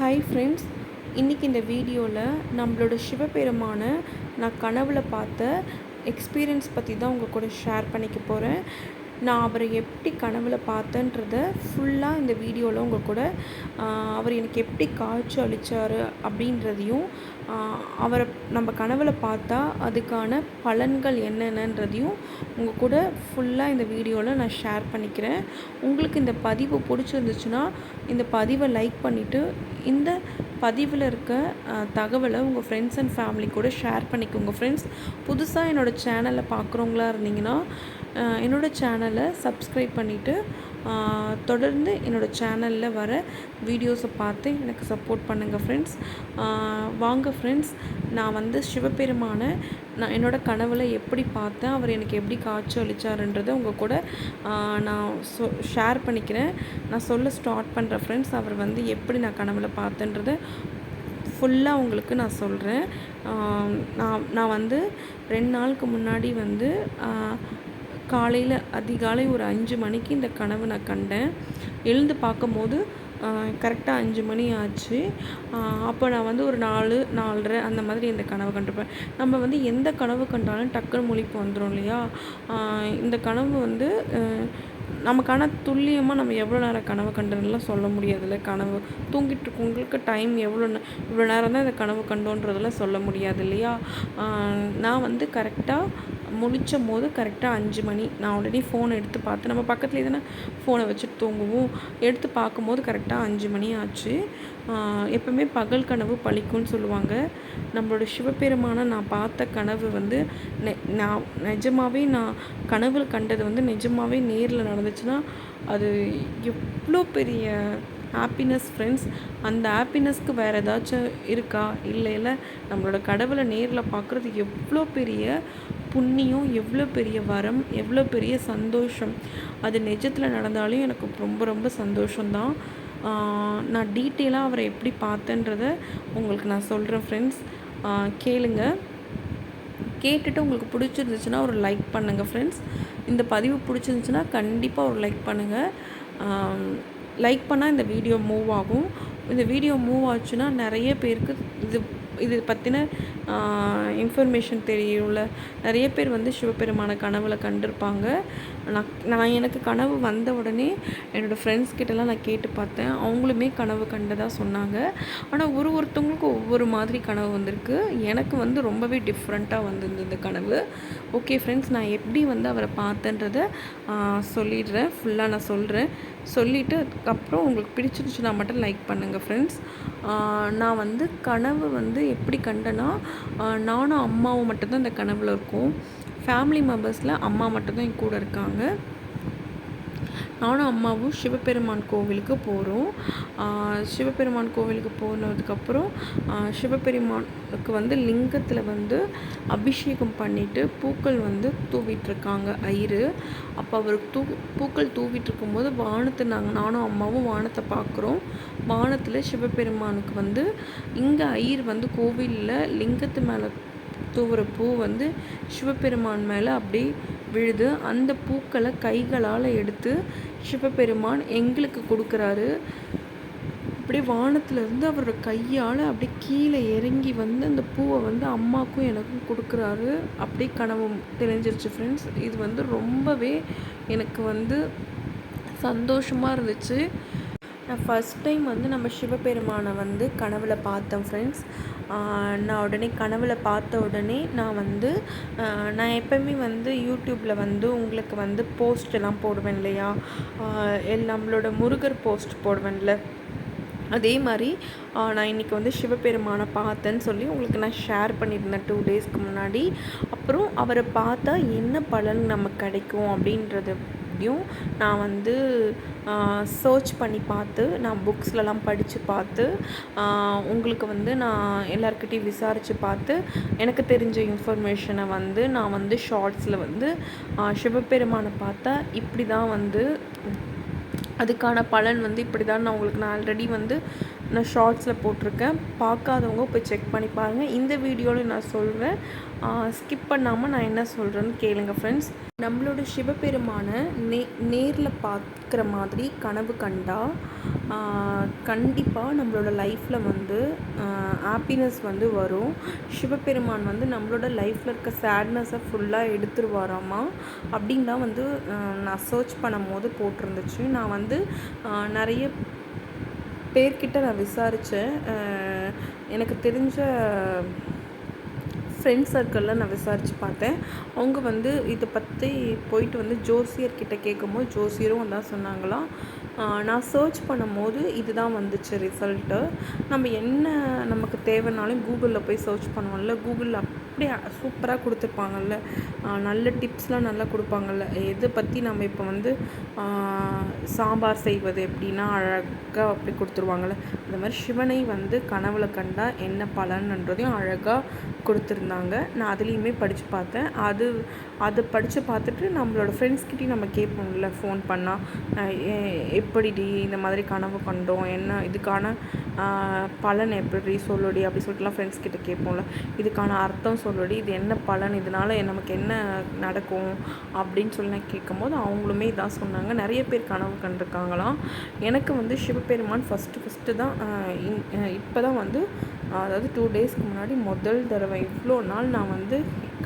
Hi friends இன்றைக்கி இந்த வீடியோவில் நம்மளோட சிவபெருமான நான் கனவில் பார்த்த எக்ஸ்பீரியன்ஸ் பற்றி தான் உங்கள் கூட ஷேர் பண்ணிக்க போகிறேன் நான் அவரை எப்படி கனவில் பார்த்தேன்றத ஃபுல்லாக இந்த வீடியோவில் உங்கள் கூட அவர் எனக்கு எப்படி காட்சி அளித்தார் அப்படின்றதையும் அவரை நம்ம கனவில் பார்த்தா அதுக்கான பலன்கள் என்னென்னன்றதையும் உங்கள் கூட ஃபுல்லாக இந்த வீடியோவில் நான் ஷேர் பண்ணிக்கிறேன். உங்களுக்கு இந்த பதிவு பிடிச்சிருந்துச்சுன்னா இந்த பதிவை லைக் பண்ணிவிட்டு இந்த பதிவில் இருக்க தகவலை உங்கள் ஃப்ரெண்ட்ஸ் அண்ட் ஃபேமிலி கூட ஷேர் பண்ணிக்கோங்க. ஃப்ரெண்ட்ஸ் புதுசாக என்னோடய சேனலை பார்க்குறவங்களா இருந்தீங்கன்னா என்னோடய என்னோட சேனலை சப்ஸ்கிரைப் பண்ணிவிட்டு தொடர்ந்து என்னோடய சேனலில் வர வீடியோஸை பார்த்து எனக்கு சப்போர்ட் பண்ணுங்கள் ஃப்ரெண்ட்ஸ் வாங்க ஃப்ரெண்ட்ஸ் நான் வந்து சிவபெருமானை நான் என்னோடய கனவில் எப்படி பார்த்தேன் அவர் எனக்கு எப்படி காட்சி அளித்தாருன்றதை உங்கள் கூட நான் சொ ஷேர் பண்ணிக்கிறேன். நான் சொல்ல ஸ்டார்ட் பண்ணுறேன் ஃப்ரெண்ட்ஸ் அவர் வந்து எப்படி நான் கனவில் பார்த்தேன்றதை ஃபுல்லாக உங்களுக்கு நான் சொல்கிறேன் நான் நான் வந்து ரெண்டு நாளுக்கு முன்னாடி வந்து காலையில் அதிகாலை ஒரு அஞ்சு மணிக்கு இந்த கனவு நான் கண்டேன். எழுந்து பார்க்கும்போது கரெக்டாக அஞ்சு மணி ஆச்சு. அப்போ நான் வந்து ஒரு நாலு நாலரை அந்த மாதிரி இந்த கனவு கண்டிருப்பேன். நம்ம வந்து எந்த கனவு கண்டாலும் டக்குன்னு முழிப்பு வந்துடும் இல்லையா? இந்த கனவு வந்து நமக்கான துல்லியமாக நம்ம எவ்வளோ நேரம் கனவு கண்டதுலாம் சொல்ல முடியாதுல்ல. கனவு தூங்கிட்டு இருக்கவங்களுக்கு டைம் எவ்வளோ நே- இவ்வளோ நேரம் தான் இந்த கனவு கண்டோன்றதெல்லாம் சொல்ல முடியாது இல்லையா? நான் வந்து கரெக்டாக முழிச்சும் போது கரெக்டாக அஞ்சு மணி. நான் ஆல்ரெடி ஃபோனை எடுத்து பார்த்து நம்ம பக்கத்துலேயே தானே ஃபோனை வச்சுட்டு தூங்குவோம். எடுத்து பார்க்கும்போது கரெக்டாக அஞ்சு மணி ஆச்சு. எப்பவுமே பகல் கனவு பழிக்கும்னு சொல்லுவாங்க. நம்மளோட சிவபெருமான நான் பார்த்த கனவு வந்து நெ நான் நிஜமாகவே நான் கனவில் கண்டது வந்து நிஜமாகவே நேரில் நடந்துச்சுன்னா அது எவ்வளோ பெரிய ஹாப்பினஸ் ஃப்ரெண்ட்ஸ் அந்த ஹாப்பினஸ்க்கு வேறு ஏதாச்சும் இருக்கா? இல்லை இல்லை நம்மளோட கடவுளை நேரில் பார்க்குறது எவ்வளோ பெரிய புண்ணியம் எவ்வளோ பெரிய வரம் எவ்வளோ பெரிய சந்தோஷம். அது நிஜத்தில் நடந்தாலும் எனக்கு ரொம்ப ரொம்ப சந்தோஷம்தான். நான் டீட்டெயிலாக அவரை எப்படி பார்த்தேன்றத உங்களுக்கு நான் சொல்கிறேன் ஃப்ரெண்ட்ஸ் கேளுங்க. கேட்டுட்டு உங்களுக்கு பிடிச்சிருந்துச்சுன்னா ஒரு லைக் பண்ணுங்கள் ஃப்ரெண்ட்ஸ் இந்த பதிவு பிடிச்சிருந்துச்சுன்னா கண்டிப்பாக ஒரு லைக் பண்ணுங்கள் லைக் பண்ணால் இந்த வீடியோ மூவ் ஆகும். இந்த வீடியோ மூவ் ஆச்சுன்னா நிறைய பேருக்கு இது இது பற்றின இன்ஃபர்மேஷன் தெரியும்ல. நிறைய பேர் வந்து சிவபெருமான கனவுல கண்டிருப்பாங்க. நான் நான் எனக்கு கனவு வந்த உடனே என்னோடய ஃப்ரெண்ட்ஸ் கிட்டலாம் நான் கேட்டு பார்த்தேன். அவங்களுமே கனவு கண்டதாக சொன்னாங்க. ஆனால் ஒரு ஒருத்தவங்களுக்கும் ஒவ்வொரு மாதிரி கனவு வந்திருக்கு. எனக்கு வந்து ரொம்பவே டிஃப்ரெண்ட்டாக வந்திருந்தது இந்த கனவு. ஓகே ஃப்ரெண்ட்ஸ் நான் எப்படி வந்து அவரை பார்த்தேன்றதை சொல்லிடுறேன். ஃபுல்லாக நான் சொல்கிறேன் சொல்லிவிட்டு அதுக்கப்புறம் உங்களுக்கு பிடிச்சிருச்சுன்னா மட்டும் லைக் பண்ணுங்கள் ஃப்ரெண்ட்ஸ் நான் வந்து கனவு வந்து எப்படி கண்டேன்னா நானும் அம்மாவும் மட்டும்தான் இந்த கனவில் இருக்கோம். ஃபேமிலி மெம்பர்ஸில் அம்மா மட்டும்தான் என் கூட இருக்காங்க. நானும் அம்மாவும் சிவபெருமான் கோவிலுக்கு போகிறோம் சிவபெருமான் கோவிலுக்கு போனதுக்கப்புறம் சிவபெருமானுக்கு வந்து லிங்கத்தில் வந்து அபிஷேகம் பண்ணிவிட்டு பூக்கள் வந்து தூவிட்டுருக்காங்க ஐயரு. அப்போ அவர் தூ பூக்கள் தூவிட்டுருக்கும் போது வானத்தை நாங்கள் நானும் அம்மாவும் வானத்தை பார்க்குறோம் வானத்தில் சிவபெருமானுக்கு வந்து இங்கே ஐயர் வந்து கோவிலில் லிங்கத்து மேலே தூவுற பூ வந்து சிவபெருமான் மேலே அப்படியே விழுது. அந்த பூக்களை கைகளால் எடுத்து சிவபெருமான் எங்களுக்கு கொடுக்குறாரு. அப்படியே வானத்துலேருந்து அவரோட கையால் அப்படியே கீழே இறங்கி வந்து அந்த பூவை வந்து அம்மாக்கும் எனக்கும் கொடுக்குறாரு. அப்படியே கனவு தெரிஞ்சிருச்சு ஃப்ரெண்ட்ஸ் இது வந்து ரொம்பவே எனக்கு வந்து சந்தோஷமாக இருந்துச்சு. நான் ஃபஸ்ட் டைம் வந்து நம்ம சிவபெருமானை வந்து கனவில் பார்த்தேன் ஃப்ரெண்ட்ஸ் நான் உடனே கனவுல பார்த்த உடனே நான் வந்து நான் எப்போவுமே வந்து யூடியூப்பில் வந்து உங்களுக்கு வந்து போஸ்ட் எல்லாம் போடுவேன் இல்லையா? நம்மளோட முருகர் போஸ்ட் போடுவேன்ல. அதே மாதிரி நான் இன்றைக்கி வந்து சிவபெருமானை பார்த்தேன்னு சொல்லி உங்களுக்கு நான் ஷேர் பண்ணியிருந்தேன் டூ டேஸ்க்கு முன்னாடி. அப்புறம் அவரை பார்த்தா என்ன பலன் நமக்கு கிடைக்கும் அப்படின்றது. அப்படின்றதையும் நான் வந்து சர்ச் பண்ணி பார்த்து நான் புக்ஸ்லலாம் படித்து பார்த்து உங்களுக்கு வந்து நான் எல்லாருக்கிட்டையும் விசாரித்து பார்த்து எனக்கு தெரிஞ்ச இன்ஃபர்மேஷனை வந்து நான் வந்து ஷார்ட்ஸில் வந்து சிவபெருமானை பார்த்தா இப்படி தான் வந்து அதுக்கான பலன் வந்து இப்படி தான் நான் உங்களுக்கு நான் ஆல்ரெடி வந்து நான் ஷார்ட்ஸில் போட்டிருக்கேன். பார்க்காதவங்க போய் செக் பண்ணி பாருங்கள் இந்த வீடியோவில் நான் சொல்வேன் ஸ்கிப் பண்ணாமல் நான் என்ன சொல்கிறேன்னு கேளுங்க ஃப்ரெண்ட்ஸ் நம்மளோட சிவபெருமான நே நேரில் பார்க்குற மாதிரி கனவு கண்டா கண்டிப்பாக நம்மளோட லைஃப்பில் வந்து ஹாப்பினஸ் வந்து வரும். சிவபெருமான் வந்து நம்மளோட லைஃப்பில் இருக்க சேட்னஸை ஃபுல்லாக எடுத்துருவாராமா? அப்படின்லாம் வந்து நான் சர்ச் பண்ணும் போது போட்டிருந்துச்சு. நான் வந்து நிறைய பேர்கிட்ட நான் விசாரித்தேன் எனக்கு தெரிஞ்ச ஃப்ரெண்ட்ஸ் சர்க்கிளில் நான் விசாரித்து பார்த்தேன். அவங்க வந்து இதை பற்றி போயிட்டு வந்து ஜோசியர்கிட்ட கேட்கும்போது ஜோசியரும் தான் சொன்னாங்களாம். நான் சர்ச் பண்ணும்போது இதுதான் வந்துச்சு ரிசல்ட்டு நம்ம என்ன நமக்கு தேவைனாலும் கூகுளில் போய் சர்ச் பண்ணுவோம்ல கூகுளில் அப்படியே சூப்பராக கொடுத்துருப்பாங்கல்ல. நல்ல டிப்ஸ்லாம் நல்லா கொடுப்பாங்கல்ல. எதை பற்றி நம்ம இப்போ வந்து சாம்பார் செய்வது எப்படின்னா அழகாக அப்படி கொடுத்துருவாங்கள்ல அந்த மாதிரி சிவனை வந்து கனவுல கண்டா என்ன பலன்ன்றதையும் அழகாக கொடுத்துருந்தாங்க. நான் அதுலேயுமே படித்து பார்த்தேன். அது அது படித்து பார்த்துட்டு நம்மளோட ஃப்ரெண்ட்ஸ்கிட்டையும் நம்ம கேட்போம்ல ஃபோன் பண்ணால் எப்படிடி இந்த மாதிரி கனவு கண்டோம் என்ன இதுக்கான பலன் எப்படி சொல்லுடி அப்படி சொல்லிட்டுலாம் ஃப்ரெண்ட்ஸ் கிட்ட கேட்போம்ல. இதுக்கான அர்த்தம் சொல்லுடி இது என்ன பலன்? இதனால் நமக்கு என்ன நடக்கும்? அப்படின்னு சொல்லி நான் கேட்கும்போது அவங்களுமே இதான் சொன்னாங்க. நிறைய பேர் கனவு கண்டிருக்காங்களாம். எனக்கு வந்து சிவபெருமான் ஃபஸ்ட்டு ஃபஸ்ட்டு தான் இப்போ தான் வந்து அதாவது டூ டேஸ்க்கு முன்னாடி முதல் தடவை இவ்வளோ நாள் நான் வந்து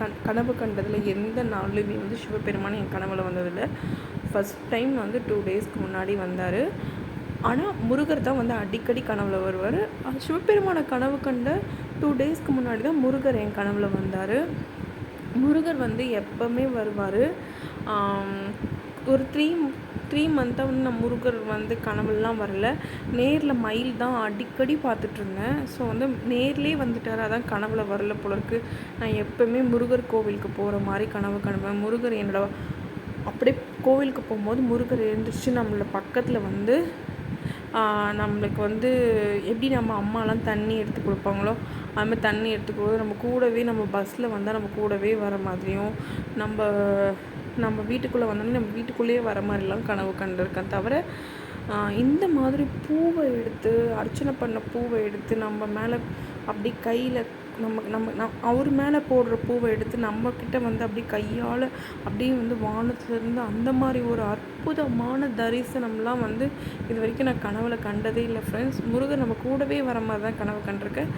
கண் கனவு கண்டதில் எந்த நாளுமே வந்து சிவபெருமான் என் கனவில் வந்ததில்லை. ஃபஸ்ட் டைம் வந்து டூ டேஸ்க்கு முன்னாடி வந்தார். ஆனால் முருகர் தான் வந்து அடிக்கடி கனவில் வருவார். சிவபெருமான கனவு கண்ட டூ டேஸ்க்கு முன்னாடி தான் முருகர் என் கனவில் வந்தார். முருகர் வந்து எப்போவுமே வருவார். ஒரு த்ரீ த்ரீ மந்த்தாக வந்து நான் முருகர் வந்து கனவுலாம் வரல. நேரில் மயில் தான் அடிக்கடி பார்த்துட்ருந்தேன் ஸோ வந்து நேர்லேயே வந்துட்டார். அதான் கனவில் வரல போல இருக்கு. நான் எப்போவுமே முருகர் கோவிலுக்கு போகிற மாதிரி கனவு கனவேன் முருகர் என்னோட அப்படியே கோவிலுக்கு போகும்போது முருகர் எழுந்திரிச்சு நம்மளை பக்கத்தில் வந்து நம்மளுக்கு வந்து எப்படி நம்ம அம்மாலாம் தண்ணி எடுத்து கொடுப்பாங்களோ அதுமாதிரி தண்ணி எடுத்து நம்ம கூடவே நம்ம பஸ்ஸில் வந்தால் நம்ம கூடவே வர மாதிரியும் நம்ம நம்ம வீட்டுக்குள்ளே வந்தோடனே நம்ம வீட்டுக்குள்ளேயே வர மாதிரிலாம் கனவு கண்டிருக்கேன். தவிர இந்த மாதிரி பூவை எடுத்து அர்ச்சனை பண்ண பூவை எடுத்து நம்ம மேலே அப்படி கையில் நம்ம நம்ம நம் அவர் மேலே போடுற பூவை எடுத்து நம்மக்கிட்ட வந்து அப்படியே கையால் அப்படியே வந்து வானத்துலேருந்து அந்த மாதிரி ஒரு அற்புதமான தரிசனம்லாம் வந்து இது வரைக்கும் நான் கனவில் கண்டதே இல்லை ஃப்ரெண்ட்ஸ் முருகர் நம்ம கூடவே வர மாதிரி தான் கனவு கண்டிருக்கேன்.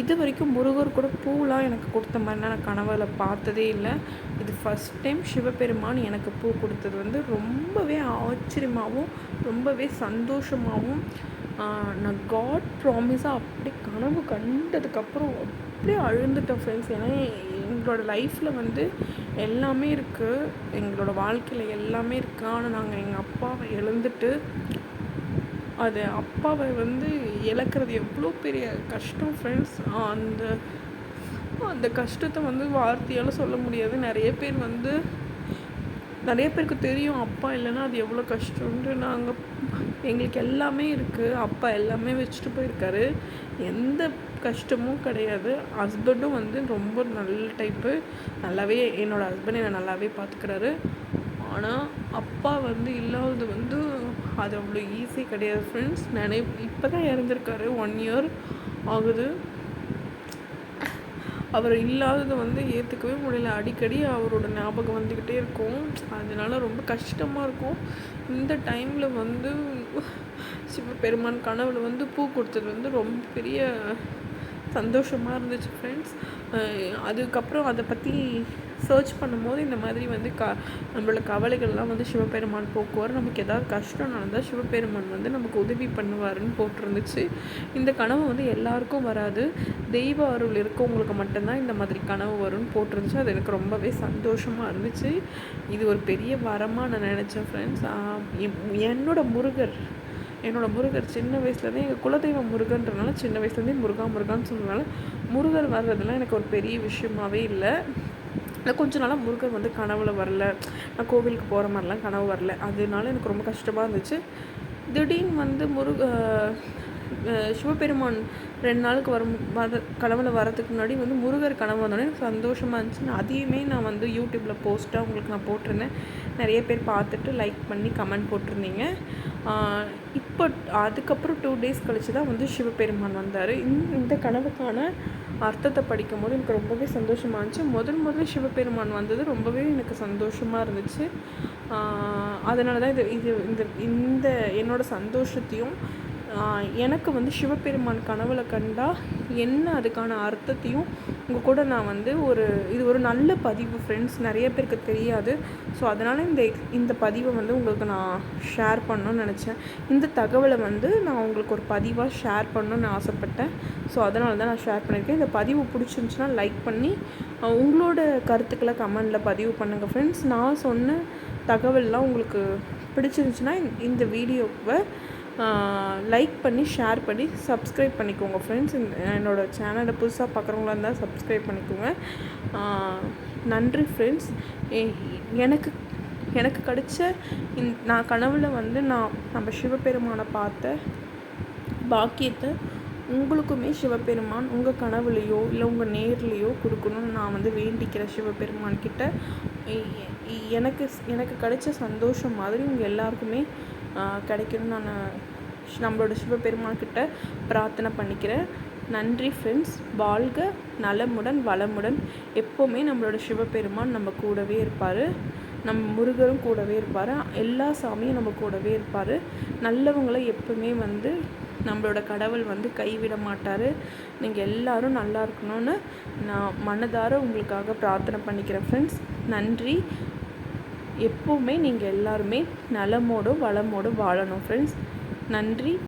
இது வரைக்கும் முருகர் கூட பூலாம் எனக்கு கொடுத்த மாதிரினா நான் கனவில் பார்த்ததே இல்லை. இது ஃபஸ்ட் டைம் சிவபெருமான் எனக்கு பூ கொடுத்தது வந்து ரொம்பவே ஆச்சரியமாகவும் ரொம்பவே சந்தோஷமாகவும் நான் காட் ப்ராமிஸாக அப்படி கனவு கண்டதுக்கப்புறம் அப்படியே அழுந்துட்டேன் ஃப்ரெண்ட்ஸ் ஏன்னா எங்களோட லைஃப்பில் வந்து எல்லாமே இருக்குது எங்களோட வாழ்க்கையில் எல்லாமே இருக்குது ஆனால் நாங்கள் எங்கள் அப்பாவை எழுந்துட்டு அது அப்பாவை வந்து இழக்கிறது எவ்வளோ பெரிய கஷ்டம் ஃப்ரெண்ட்ஸ் அந்த அந்த கஷ்டத்தை வந்து வார்த்தையால் சொல்ல முடியாது. நிறைய பேர் வந்து நிறைய பேருக்கு தெரியும் அப்பா இல்லைன்னா அது எவ்வளோ கஷ்டம்ன்ட்டு. நாங்கள் எங்களுக்கு எல்லாமே இருக்குது அப்பா எல்லாமே வச்சுட்டு போயிருக்காரு. எந்த கஷ்டமும் கிடையாது. ஹஸ்பண்டும் வந்து ரொம்ப நல்ல டைப்பு நல்லாவே என்னோடய ஹஸ்பண்ட் என்னை நல்லாவே பார்த்துக்கிறாரு ஆனால் அப்பா வந்து இல்லாதது வந்து அது அவ்வளோ ஈஸி கிடையாது ஃப்ரெண்ட்ஸ் நினை இப்போ தான் இறந்துருக்காரு. ஒன் இயர் ஆகுது. அவர் இல்லாததை வந்து ஏற்றுக்கவே முடியல. அடிக்கடி அவரோட ஞாபகம் வந்துக்கிட்டே இருக்கும். அதனால ரொம்ப கஷ்டமாக இருக்கும். இந்த டைமில் வந்து சிவபெருமான் கனவுல வந்து பூ கொடுத்தது வந்து ரொம்ப பெரிய சந்தோஷமாக இருந்துச்சு ஃப்ரெண்ட்ஸ் அதுக்கப்புறம் அதை பற்றி சர்ச் பண்ணும்போது இந்த மாதிரி வந்து க நம்மளோட கவலைகள்லாம் வந்து சிவபெருமான் போக்குவார். நமக்கு ஏதாவது கஷ்டம் நடந்தால் சிவபெருமான் வந்து நமக்கு உதவி பண்ணுவாருன்னு போட்டிருந்துச்சு. இந்த கனவு வந்து எல்லாருக்கும் வராது. தெய்வ அருள் இருக்கவங்களுக்கு மட்டும்தான் இந்த மாதிரி கனவு வரும்னு போட்டிருந்துச்சு. அது எனக்கு ரொம்பவே சந்தோஷமாக இருந்துச்சு. இது ஒரு பெரிய வரமாக நான் நினச்சேன் ஃப்ரெண்ட்ஸ் என்னோட முருகர் என்னோடய முருகர் சின்ன வயசுலேருந்தே எங்கள் குலதெய்வம் முருகன்றனால சின்ன வயசுலேருந்தே முருகா முருகான்னு சொன்னதுனால முருகர் வர்றதுலாம் எனக்கு ஒரு பெரிய விஷயமாவே இல்லை. இல்லை கொஞ்ச நாளாக முருகர் வந்து கனவுல வரல. நான் கோவிலுக்கு போகிற மாதிரிலாம் கனவு வரல. அதனால எனக்கு ரொம்ப கஷ்டமாக இருந்துச்சு. திடீர்னு வந்து முருக சிவபெருமான் ரெண்டு நாளுக்கு வரும் வர கனவுல வரதுக்கு முன்னாடி வந்து முருகர் கனவு வந்தோடனே எனக்கு சந்தோஷமாக இருந்துச்சு. நான் அதையுமே நான் வந்து யூடியூப்பில் போஸ்ட்டாக உங்களுக்கு நான் போட்டிருந்தேன். நிறைய பேர் பார்த்துட்டு லைக் பண்ணி கமெண்ட் போட்டிருந்தீங்க. இப்போ அதுக்கப்புறம் டூ டேஸ் கழிச்சு தான் வந்து சிவபெருமான் வந்தார். இந்த கனவுக்கான அர்த்தத்தை படிக்கும் போது எனக்கு ரொம்பவே சந்தோஷமாக இருந்துச்சு. முதல் முதல்ல சிவபெருமான் வந்தது ரொம்பவே எனக்கு சந்தோஷமாக இருந்துச்சு. அதனால தான் இது இது இந்த இந்த என்னோடய சந்தோஷத்தையும் எனக்கு வந்து சிவபெருமான் கனவுல கண்டா என்ன அதுக்கான அர்த்தத்தையும் உங்கள் கூட நான் வந்து ஒரு இது ஒரு நல்ல பதிவு. ஃப்ரெண்ட்ஸ் நிறைய பேருக்கு தெரியாது. ஸோ அதனால் இந்த இந்த பதிவை வந்து உங்களுக்கு நான் ஷேர் பண்ணணும்னு நினச்சேன். இந்த தகவலை வந்து நான் உங்களுக்கு ஒரு பதிவாக ஷேர் பண்ணணும்னு ஆசைப்பட்டேன். ஸோ அதனால தான் நான் ஷேர் பண்ணியிருக்கேன். இந்த பதிவு பிடிச்சிருந்துச்சின்னா லைக் பண்ணி உங்களோட கருத்துக்களை கமெண்டில் பதிவு பண்ணுங்கள் ஃப்ரெண்ட்ஸ் நான் சொன்ன தகவல்லாம் உங்களுக்கு பிடிச்சிருந்துச்சின்னா இந்த வீடியோவை லைக் பண்ணி ஷேர் பண்ணி சப்ஸ்கிரைப் பண்ணிக்கோங்க ஃப்ரெண்ட்ஸ் என்னோடய சேனலை புதுசாக பார்க்குறவங்களா இருந்தால் சப்ஸ்கிரைப் பண்ணிக்கோங்க. நன்றி ஃப்ரெண்ட்ஸ் எனக்கு எனக்கு கிடைச்ச இந் நான் கனவில் வந்து நான் நம்ம சிவபெருமானை பார்த்த பாக்கியத்தை உங்களுக்குமே சிவபெருமான் உங்கள் கனவுலையோ இல்லை உங்கள் நேர்லேயோ கொடுக்கணும்னு நான் வந்து வேண்டிக்கிறேன் சிவபெருமான்கிட்ட எனக்கு எனக்கு கிடைச்ச சந்தோஷம் மாதிரி உங்கள் எல்லாருக்குமே கிடைக்கணும்னு நான் நம்மளோட சிவபெருமான் கிட்ட பிரார்த்தனை பண்ணிக்கிறேன். நன்றி ஃப்ரெண்ட்ஸ் வாழ்க நலமுடன் வளமுடன். எப்போவுமே நம்மளோட சிவபெருமான் நம்ம கூடவே இருப்பார். நம்ம முருகரும் கூடவே இருப்பார். எல்லா சாமியும் நம்ம கூடவே இருப்பார். நல்லவங்களை எப்பவுமே வந்து நம்மளோட கடவுள் வந்து கைவிட மாட்டார். நீங்கள் எல்லோரும் நல்லா இருக்கணும்னு நான் மனதார உங்களுக்காக பிரார்த்தனை பண்ணிக்கிறேன் ஃப்ரெண்ட்ஸ் நன்றி. எப்போவுமே நீங்கள் எல்லாருமே நலமோடும் வளமோடும் வாழணும் ஃப்ரெண்ட்ஸ் நன்றி.